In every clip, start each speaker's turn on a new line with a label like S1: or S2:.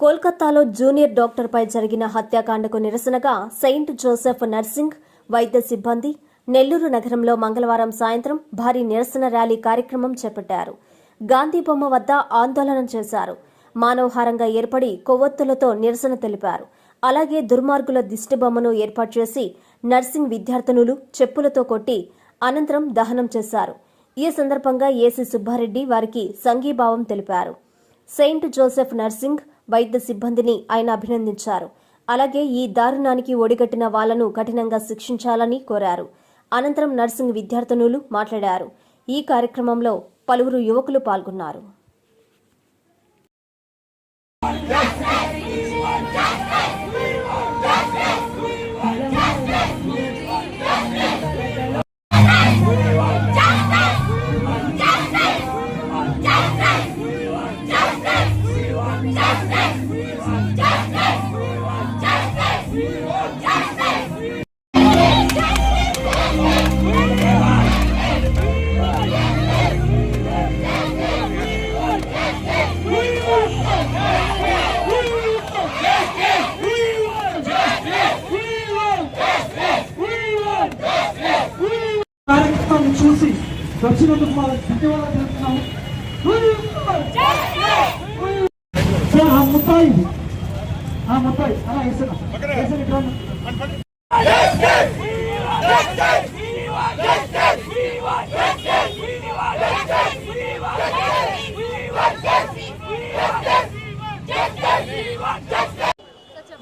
S1: కోల్కతాలో జూనియర్ డాక్టర్పై జరిగిన హత్యాకాండకు నిరసనగా సెయింట్ జోసెఫ్ నర్సింగ్ వైద్య సిబ్బంది నెల్లూరు నగరంలో మంగళవారం సాయంత్రం భారీ నిరసన ర్యాలీ కార్యక్రమం చేపట్టారు. గాంధీ బొమ్మ వద్ద ఆందోళన చేశారు. మానవహారంగా ఏర్పడి కొవ్వొత్తులతో నిరసన తెలిపారు. అలాగే దుర్మార్గుల దిష్టి బొమ్మను ఏర్పాటు చేసి నర్సింగ్ విద్యార్థినులు చెప్పులతో కొట్టి అనంతరం దహనం చేశారు. ఈ సందర్భంగా ఏసీ సుబ్బారెడ్డి వారికి సంఘీభావం తెలిపారు. సెయింట్ జోసెఫ్ నర్సింగ్ వైద్య సిబ్బందిని ఆయన అభినందించారు. అలాగే ఈ దారుణానికి ఒడిగట్టిన వాళ్ళను కఠినంగా శిక్షించాలని కోరారు. అనంతరం నర్సింగ్ విద్యార్థినులు మాట్లాడారు. ఈ కార్యక్రమంలో పలువురు యువకులు పాల్గొన్నారు.
S2: చూసి వచ్చినందుకు మా ధన్యవాదాలు తెలుపుతున్నాము సార్ ఆ ముత్తాయి ఆ ముత్తాయి అలా వేసిన? వేసిన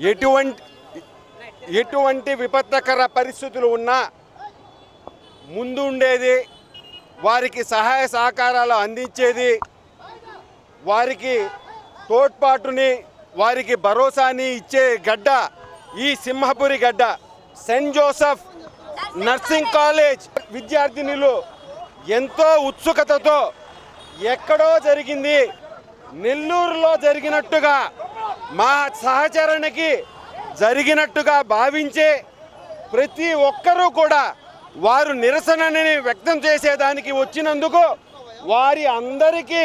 S3: ఎటువంటి ఎటువంటి విపత్కర పరిస్థితులు ఉన్నా ముందు ఉండేది వారికి సహాయ సహకారాలు అందించేది వారికి తోడ్పాటుని వారికి భరోసాని ఇచ్చే గడ్డ ఈ సింహపురి గడ్డ సెయింట్ జోసెఫ్ నర్సింగ్ కాలేజ్. విద్యార్థినులు ఎంతో ఉత్సుకతతో ఎక్కడో జరిగింది నెల్లూరులో జరిగినట్టుగా మా సహచరణకి జరిగినట్టుగా భావించే ప్రతి ఒక్కరూ కూడా వారు నిరసనని వ్యక్తం చేసేదానికి వచ్చినందుకు వారి అందరికీ